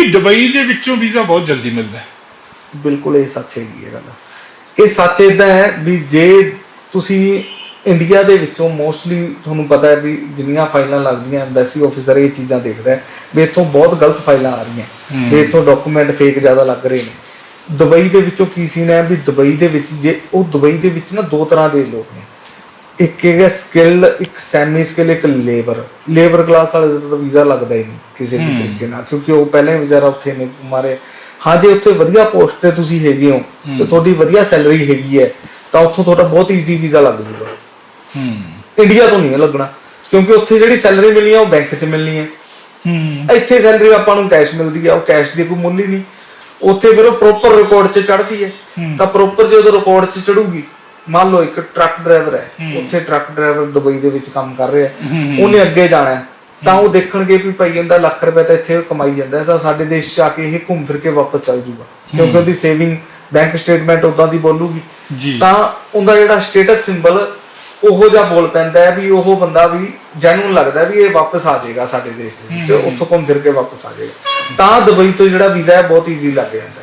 ਵੀ Dubai ਦੇ ਵਿੱਚੋਂ visa ਬਹੁਤ ਜਲਦੀ ਮਿਲਦਾ ਹੈ। ਬਿਲਕੁਲ ਇਹ ਸੱਚ ਹੈਗੀ ਹੈ ਗੱਲ। ਇਹ ਸੱਚ ਇਦਾਂ ਹੈ ਵੀ ਜੇ ਤੁਸੀਂ ਇੰਡੀਆ ਦੇ ਵਿੱਚੋਂ ਮੋਸਟਲੀ ਤੁਹਾਨੂੰ ਪਤਾ ਹੈ ਵੀ ਜਿੰਨੀਆਂ ਫਾਈਲਾਂ ਲੱਗਦੀਆਂ ਐਮਬੈਸੀ ਆਫੀਸਰ ਇਹ ਚੀਜ਼ਾਂ ਦੇਖਦਾ ਹੈ ਵੀ ਇੱਥੋਂ ਬਹੁਤ ਗਲਤ ਫਾਈਲਾਂ ਆ ਰਹੀਆਂ। ਵੀ ਇੱਥੋਂ ਡਾਕੂਮੈਂਟ ਫੇਕ ਜ਼ਿਆਦਾ ਲੱਗ ਰਹੇ ਨੇ। ਦੁਬਈ ਦੇ ਵਿੱਚੋਂ ਕੀ ਸੀਨ ਹੈ ਵੀ ਦੁਬਈ ਦੇ ਵਿੱਚ ਜੇ ਉਹ ਦੁਬਈ ਦੇ ਵਿੱਚ ਨਾ ਦੋ ਤਰ੍ਹਾਂ ਦੇ ਲੋਕ ਨੇ। ਇੱਕ ਹੈਗਾ ਸਕਿੱਲ ਇੱਕ ਸੈਮੀ ਸਕਿੱਲ ਇੱਕ ਲੇਬਰ ਲੇਬਰ ਕਲਾਸ ਵਾਲੇ ਦਾ ਤਾਂ ਵੀਜ਼ਾ ਲੱਗਦਾ ਹੀ ਨਹੀਂ ਕਿਸੇ ਵੀ ਤਰੀਕੇ ਨਾਲ ਕਿਉਂਕਿ ਉਹ ਪਹਿਲਾਂ ਹੀ ਵਿਚਾਰਾ ਉੱਥੇ ਨੇ ਮਾਰੇ। ਹਾਂ ਜੇ ਉੱਥੇ ਵਧੀਆ ਪੋਸਟ ਤੇ ਤੁਸੀਂ ਹੈਗੇ ਹੋ ਤੇ ਤੁਹਾਡੀ ਵਧੀਆ ਸੈਲਰੀ ਹੈਗੀ ਹੈ ਤਾਂ ਉੱਥੋਂ ਤੁਹਾਡਾ ਬਹੁਤ ਈਜ਼ੀ ਵੀਜ਼ਾ ਲੱਗ ਜੂਗਾ। ਹੂੰ। ਇੰਡੀਆ ਤੋਂ ਨਹੀਂ ਲੱਗਣਾ ਕਿਉਂਕਿ ਉੱਥੇ ਜਿਹੜੀ ਸੈਲਰੀ ਮਿਲਣੀ ਆ ਉਹ ਬੈਂਕ 'ਚ ਮਿਲਣੀ ਹੈ। ਹੂੰ। ਇੱਥੇ ਸੈਲਰੀ ਆਪਾਂ ਨੂੰ ਕੈਸ਼ ਮਿਲਦੀ ਆ ਉਹ ਕੈਸ਼ ਦੀ ਕੋਈ ਮੁੱਲ ਹੀ ਨਹੀਂ। ਉੱਥੇ ਫਿਰ ਉਹ ਪ੍ਰੋਪਰ ਰਿਕਾਰਡ 'ਚ ਚੜ੍ਹਦੀ ਹੈ। ਤਾਂ ਪ੍ਰੋਪਰ ਜਦੋਂ ਰਿਕਾਰਡ 'ਚ ਚੜੂਗੀ ਮੰਨ ਲਓ ਇੱਕ ਟਰੱਕ ਡਰਾਈਵਰ ਹੈ ਉੱਥੇ ਟਰੱਕ ਡਰਾਈਵਰ ਦੁਬਈ ਦੇ ਵਿੱਚ ਕੰਮ ਕਰ ਰਿਹਾ ਉਹਨੇ ਅੱਗੇ ਜਾਣਾ ਹੈ। ਤਾਂ ਉਹ ਦੇਖਣਗੇ ਵੀ ਭਾਈ ਇਹਦਾ ਲੱਖ ਰੁਪਏ ਤਾਂ ਇੱਥੇ ਕਮਾਈ ਜਾਂਦਾ ਹੈ ਤਾਂ ਸਾਡੇ ਦੇਸ਼ 'ਚ ਆ ਕੇ ਇਹ ਘੁੰਮ ਫਿਰ ਕੇ ਵਾਪਸ ਚੱਲ ਜੂਗਾ। ਕਿਉਂਕਿ ਉਹਦੀ ਸੇਵਿੰਗ ਬੈਂਕ ਸਟੇਟਮੈਂਟ ਉਦਾਂ ਦੀ ਬੋਲੂਗੀ। ਜੀ। ਤਾਂ ਉਹਦਾ ਜਿਹੜਾ ਸਟੇਟਸ ਸਿੰਬਲ ਉਹੋ ਜਿਹਾ ਬੋਲ ਪੈਂਦਾ ਹੈ ਵੀ ਉਹ ਬੰਦਾ ਵੀ ਜੈਨੂਨ ਲੱਗਦਾ ਵੀ ਇਹ ਵਾਪਸ ਆ ਜਾਏਗਾ ਸਾਡੇ ਦੇਸ਼ ਦੇ ਵਿੱਚ ਉੱਥੋਂ ਘੁੰਮ ਫਿਰ ਕੇ ਵਾਪਸ ਆ ਜਾਏਗਾ। ਤਾਂ ਦੁਬਈ ਤੋਂ ਜਿਹੜਾ ਵੀਜ਼ਾ ਹੈ ਬਹੁਤ ਈਜ਼ੀ ਲੱਗ ਜਾਂਦਾ